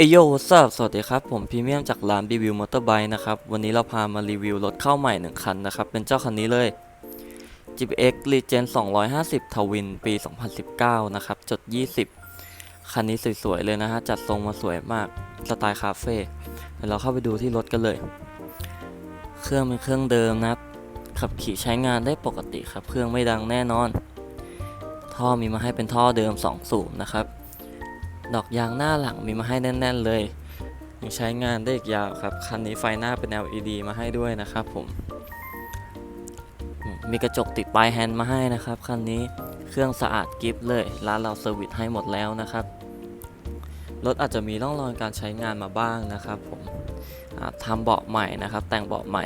เอโยสวัสสวัสดีครับ ผมพรีเมียมจากร้านรีวิวมอเตอร์ไบค์นะครับ วันนี้เราพามารีวิวรถเข้าใหม่1คันนะครับ เป็นเจ้าคันนี้เลย GPX Legend 250 Twin ปี 2019 นะครับ จด 20 คันนี้สวย ๆ เลยนะฮะ จัดทรงมาสวยมาก สไตล์คาเฟ่เดี๋ยวเราเข้าไปดูที่รถกันเลย เครื่องเป็นเครื่องเดิมนะครับ ขับขี่ใช้งานได้ปกติครับ เครื่องไม่ดังแน่นอน ท่อมีมาให้เป็นท่อเดิม 2 สูบนะครับ ดอกยางหน้าหลังมีมาให้แน่น ๆ เลยยังใช้งานได้อีกยาวครับ คันนี้ไฟหน้าเป็น LED มาให้ด้วยนะครับผม มีกระจกติดปลายแฮนด์มาให้นะครับ คันนี้เครื่องสะอาดกิฟเลย ร้านเราเซอร์วิสให้หมดแล้วนะครับ รถอาจจะมีร่องรอยการใช้งานมาบ้างนะครับผมทำเบาะใหม่นะครับ แต่งเบาะใหม่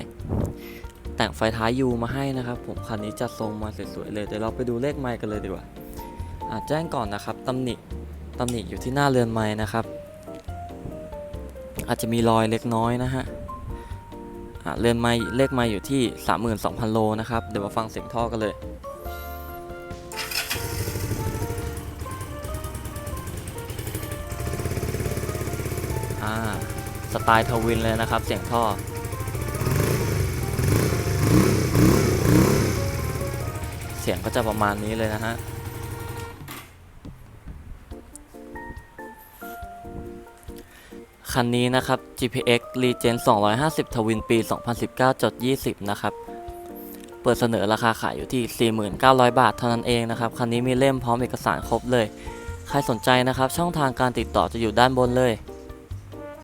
แต่งไฟท้ายยูมาให้นะครับ ผม คันนี้จัดทรงมาสวยๆเลย เดี๋ยวเราไปดูเลขไมค์กันเลยดีกว่าแจ้งก่อนนะครับตำหนิ ตำหนิอยู่ที่หน้าเรือนไม้นะครับ อาจจะมีรอยเล็กน้อยนะฮะเรือนไม้เลขไม้อยู่ที่ 32,000 โลนะครับ เดี๋ยวมาฟังเสียงท่อกันเลยสไตล์ทวินเลยนะครับ เสียงท่อเสียงก็จะประมาณนี้เลยนะฮะ คันนี้นะครับ GPX Regen 250 Twin ปี 2019.20 นะครับ เปิดเสนอราคาขายอยู่ที่ 49,000 บาทเท่านั้นเองนะครับ คันนี้มีเล่มพร้อมเอกสารครบเลย ใครสนใจนะครับ ช่องทางการติดต่อจะอยู่ด้านบนเลย